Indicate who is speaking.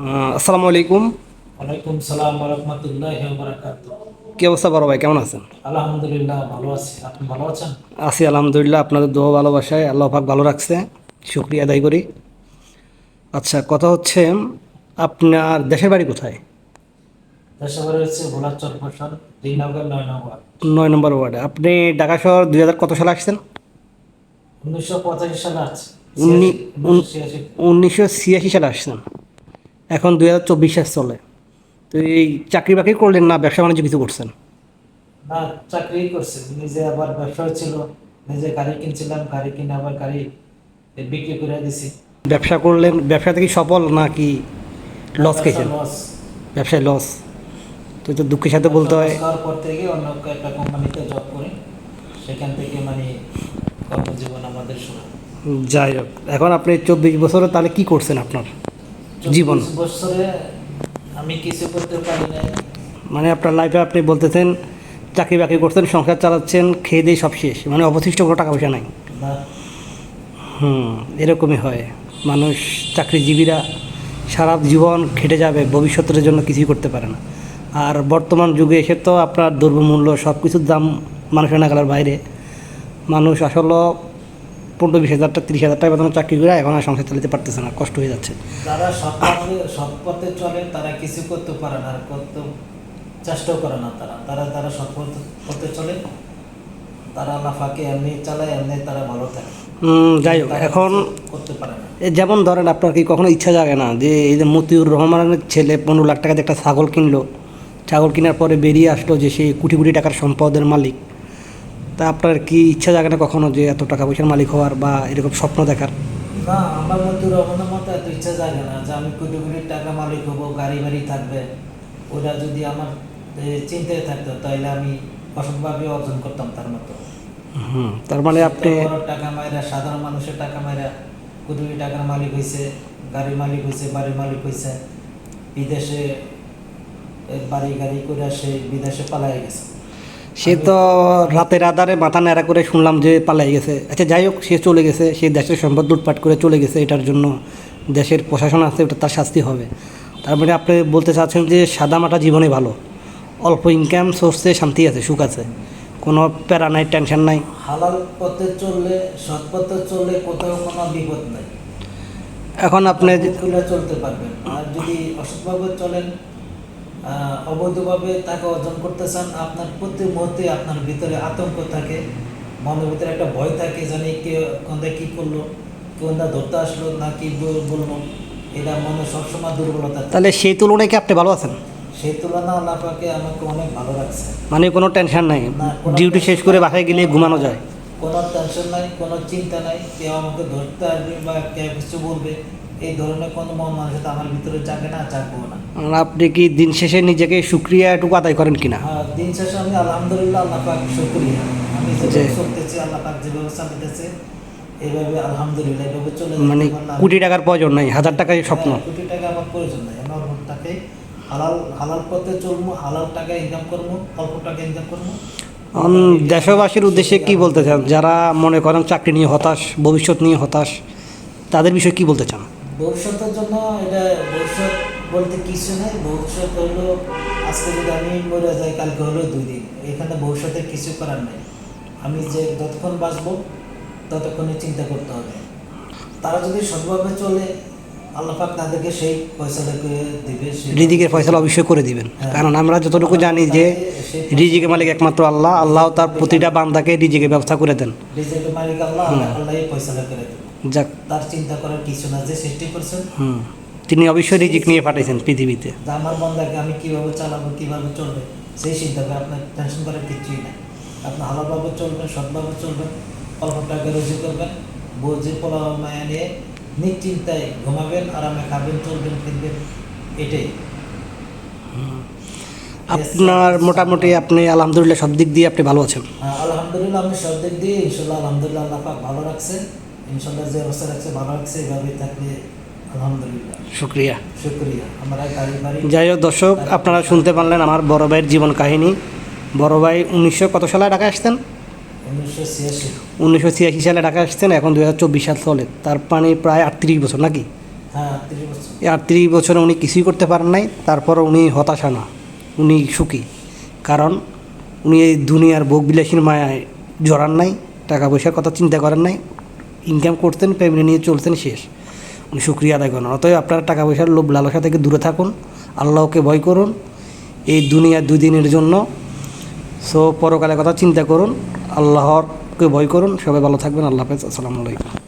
Speaker 1: আসসালামু আলাইকুম।
Speaker 2: ওয়ালাইকুম সালাম রহমতুল্লাহ বারাকাত
Speaker 1: কি অবস্থা বড় ভাই কেমন আছেন?
Speaker 2: আলহামদুলিল্লাহ ভালো আছি। আপনি ভালো আছেন?
Speaker 1: আছি আলহামদুলিল্লাহ। আপনাদের দোয়া ভালোবাসায় আল্লাহ পাক ভালো রাখছে। শুক্রিয়া আদায় করি। আচ্ছা কথা হচ্ছে আপনার দেশের বাড়ি কোথায়?
Speaker 2: হচ্ছে দুই নয় নগর
Speaker 1: নয় নম্বর ওয়ার্ডে। আপনি ঢাকা শহর দুই হাজার কত সালে আসছেন?
Speaker 2: উনিশশো পঁচাশি সালে আছে
Speaker 1: উনি- উনিশশো ছিয়াশি সালে আসছেন। এখন দুই হাজার চব্বিশ সাল চলে। তো এই চাকরি বাকরি করলেন না ব্যবসা বাণিজ্য কিছু করছেন?
Speaker 2: না চাকরি করছে নিজে আবার ব্যবসা ছিল নিজে গাড়ি কিনছিলাম গাড়ি কিনে আবার গাড়ি বিক্রি করে দিছি।
Speaker 1: ব্যবসা করলেন ব্যবসা থেকে সফল নাকি লস খেয়েছেন?
Speaker 2: লস
Speaker 1: ব্যবসায় লস তো তো দুঃখের সাথে বলতে হয়।
Speaker 2: পর থেকে অন্য একটা কোম্পানিতে জব করি। সেখান থেকে মানে কর্মজীবন আমাদের শুরু।
Speaker 1: যাই হোক এখন আপনি চব্বিশ বছরে তাহলে কি করছেন আপনার? জীবন।
Speaker 2: বছরে আমি কিছু করতে পারি নাই।
Speaker 1: মানে আপনার লাইফে আপনি বলতেছেন চাকরি বাকরি করছেন সংসার চালাচ্ছেন খেয়ে দিয়ে সব শেষ। মানে অবশিষ্ট কোনো টাকা পয়সা নাই। হুম এরকমই হয়। মানুষ চাকরিজীবীরা সারা জীবন খেটে যাবে ভবিষ্যতের জন্য কিছুই করতে পারে না। আর বর্তমান যুগে এসে তো আপনার দ্রব্যমূল্য সব কিছুর দাম মানুষের নাগালের বাইরে। মানুষ আসলে পনেরো বিশ হাজার টাকা তিরিশ হাজার টাকা বেতনে চাকরি করে এখন আর সংসার চালাতে পারতেছে না কষ্ট হয়ে যাচ্ছে।
Speaker 2: যারা সৎ পথে চলে তারা কিছু করতে পারে না আর করতে চেষ্টাও করে না তারা। তারা তারা সৎ পথে- পথে চলে তারা লাফাকে এমনি চালায় এমনি তারা ভালো থাকে।
Speaker 1: যাই হোক এখন
Speaker 2: করতে পারে না।
Speaker 1: যেমন ধরেন আপনার কি কখনো ইচ্ছা জাগে না যে এই যে মতিউর রহমানের ছেলে পনেরো লাখ টাকা দিয়ে একটা ছাগল কিনলো ছাগল কেনার পরে বেরিয়ে আসলো যে সে কোটি কোটি টাকার সম্পদের মালিক। তা আপনার কি ইচ্ছা জাগে না কখনো যে এত টাকা পয়সার মালিক হওয়ার বা এরকম স্বপ্ন দেখার?
Speaker 2: না আমার মধ্যে রহমানের মতো এত ইচ্ছা জাগে না যে আমি কোটি কোটি টাকা মালিক হব গাড়ি বাড়ি থাকবে। ওটা যদি আমার চিন্তায় থাকতো তাহলে আমি অসৎভাবে অর্জন করতাম তার মতো।
Speaker 1: হুম তার মানে আপনি
Speaker 2: টাকা মাইরা সাধারণ মানুষের টাকা মাইরা কোটি কোটি টাকার মালিক হয়েছে গাড়ির মালিক হয়েছে বাড়ির মালিক হয়েছে বিদেশে বাড়ি গাড়ি করে সে বিদেশে পালাই গেছে।
Speaker 1: সে তো রাতের আধারে মাথা নেড়া করে শুনলাম যে পালাই গেছে। আচ্ছা যাই হোক সে চলে গেছে সে দেশের সম্পদ লুটপাট করে চলে গেছে এটার জন্য দেশের প্রশাসন আছে ওটা তার শাস্তি হবে। তার মানে আপনি বলতে চাচ্ছেন যে সাদামাটা জীবনে ভালো। অল্প ইনকাম সোর্সে শান্তি আছে সুখ আছে। কোনো প্যারা নাই টেনশন নাই।
Speaker 2: হালাল পথে চললে সৎ পথে চললে কোথাও কোনো বিপদ নাই।
Speaker 1: এখন আপনি
Speaker 2: চলতে পারবেন। আর যদি অসৎভাবে চলেন অবৈধভাবে টাকা অর্জন করতে চান আপনার প্রতি মুহূর্তে আপনার ভিতরে আতঙ্ক থাকে মনের ভিতরে একটা ভয় থাকে জানি কে কোনটা কী করল কোনটা ধরতে আসলো না কি বল- বলব। এটা মনে সবসময় দুর্বলতা
Speaker 1: তাহলে সেই তুলনায় কি আপনি ভালো আছেন?
Speaker 2: সেই তুলনা আল্লাহ পাকে আমাকে অনেক ভালো রাখছে।
Speaker 1: মানে কোনো টেনশন নাই? ডিউটি শেষ করে বাসায় গেলে ঘুমানো যায়?
Speaker 2: কোনো টেনশন নাই কোনো চিন্তা নাই। কেউ আমাকে ধরতে আসবে বা কেউ কিছু বলবে। এই ধরনের কোনো মন মানুষের আমার ভিতরে জাগে না জাগবো না।
Speaker 1: আর আপনি কি দিন শেষে নিজেকে সুক্রিয়া একটু আদায় করেন কিনা?
Speaker 2: হ্যাঁ, দিন শেষে আমি আলহামদুলিল্লাহ আল্লাহ পাক শুকরিয়া। আমি যেভাবে চলতেছি আল্লাহ পাক যেভাবে চালাতেছে এইভাবে আলহামদুলিল্লাহ এইভাবে চলে
Speaker 1: মানে কোটি টাকার প্রয়োজন নাই হাজার টাকাই স্বপ্ন।
Speaker 2: হ্যাঁ, কোটি টাকা আমার প্রয়োজন নাই আমার টাকে হালাল হালাল পথে চলবো হালাল টাকা ইনকাম করব অল্প টাকা ইনকাম করব।
Speaker 1: দেশবাসীর উদ্দেশ্যে কি বলতে চান? যারা মনে করেন চাকরি নিয়ে হতাশ ভবিষ্যৎ নিয়ে হতাশ তাদের বিষয়ে কি বলতে চান?
Speaker 2: ভবিষ্যতের জন্য এটা ভবিষ্যৎ বলতে কিছু নেই। ভবিষ্যৎ হলো আজকে যদি আমি মরে যাই কালকে হলো দুই দিন। এখানে ভবিষ্যতে কিছু করার নেই। আমি যে যতক্ষণ বাঁচবো ততক্ষণই চিন্তা করতে হবে। তারা যদি সৎভাবে চলে আল্লাপাক তাদেরকে সেই পয়সাটা করে দিবে
Speaker 1: রিজিকের ফয়সলা অবশ্যই করে দিবেন।
Speaker 2: হ্যাঁ।
Speaker 1: কারণ আমরা যতটুকু জানি যে রিজিকের মালিক একমাত্র আল্লাহ। আল্লাহ তার প্রতিটা বান্দাকে রিজিকের ব্যবস্থা করে দেন।
Speaker 2: রিজিকের মালিক আল্লাহ আল্লাহ পয়সাটা করে দেবে
Speaker 1: যাক।
Speaker 2: তার চিন্তা করার কিছু না যে সৃষ্টি করছেন।
Speaker 1: হুম। তিনি অবশ্যই রিজিক নিয়ে পাঠাইছেন পৃথিবীতে।
Speaker 2: আমার বন্ধাকে আমি কীভাবে চালাবো কীভাবে চলবে সেই করে আপনার টেনশন করার কিছুই নাই। আপনি ভালোভাবে চলবেন সৎভাবে চলবেন অল্প টাকা রুজি করবেন বোঝে পোলা মায়া নিয়ে নিশ্চিন্তায় ঘুমাবেন আরামে খাবেন চলবেন ফিরবেন এটাই।
Speaker 1: আপনার মোটামুটি আপনি আলহামদুলিল্লাহ সব দিক দিয়ে আপনি ভালো আছেন।
Speaker 2: হ্যাঁ, আলহামদুলিল্লাহ আমি সব দিক দিয়ে ইনশাল্লাহ আলহামদুলিল্লাহ আল্লাহ ভালো রাখছে ইনশাল্লাহ যে রাখছে ভালো রাখছে এভাবেই থাকলে আলহামদুলিল্লাহ।
Speaker 1: শুক্রিয়া।
Speaker 2: শুক্রিয়া। আমরা গাড়ি বাড়ি
Speaker 1: যাই হোক দর্শক আপনারা শুনতে পারলেন আমার বড় ভাইয়ের জীবন কাহিনী। বড় ভাই উনিশশো কত সালে ঢাকা আসতেন?
Speaker 2: উনিশশো ছিয়াশি।
Speaker 1: উনিশশো ছিয়াশি সালে ঢাকা আসতেন এখন দু হাজার চব্বিশ সাল চলে। তার মানে প্রায় আটত্রিশ বছর নাকি?
Speaker 2: হ্যাঁ
Speaker 1: আটত্রিশ বছরে। উনি কিছুই করতে পারেন নাই তারপর উনি হতাশা না। উনি সুখী। কারণ উনি এই দুনিয়ার ভোগ বিলাসীর মায়ায় জড়ান নাই টাকা পয়সার কথা চিন্তা করেন নাই। ইনকাম করতেন ফ্যামিলি নিয়ে চলতেন শেষ। উনি শুক্রিয়া আদায় করেন। অতএব আপনারা টাকা পয়সার লোভ, লালসা থেকে দূরে থাকুন। আল্লাহকে ভয় করুন। এই দুনিয়া দুদিনের জন্য। সো পরকালের কথা চিন্তা করুন। আল্লাহরকে ভয় করুন। সবাই ভালো থাকবেন। আল্লাহ হাফেজ। আসসালামু আলাইকুম।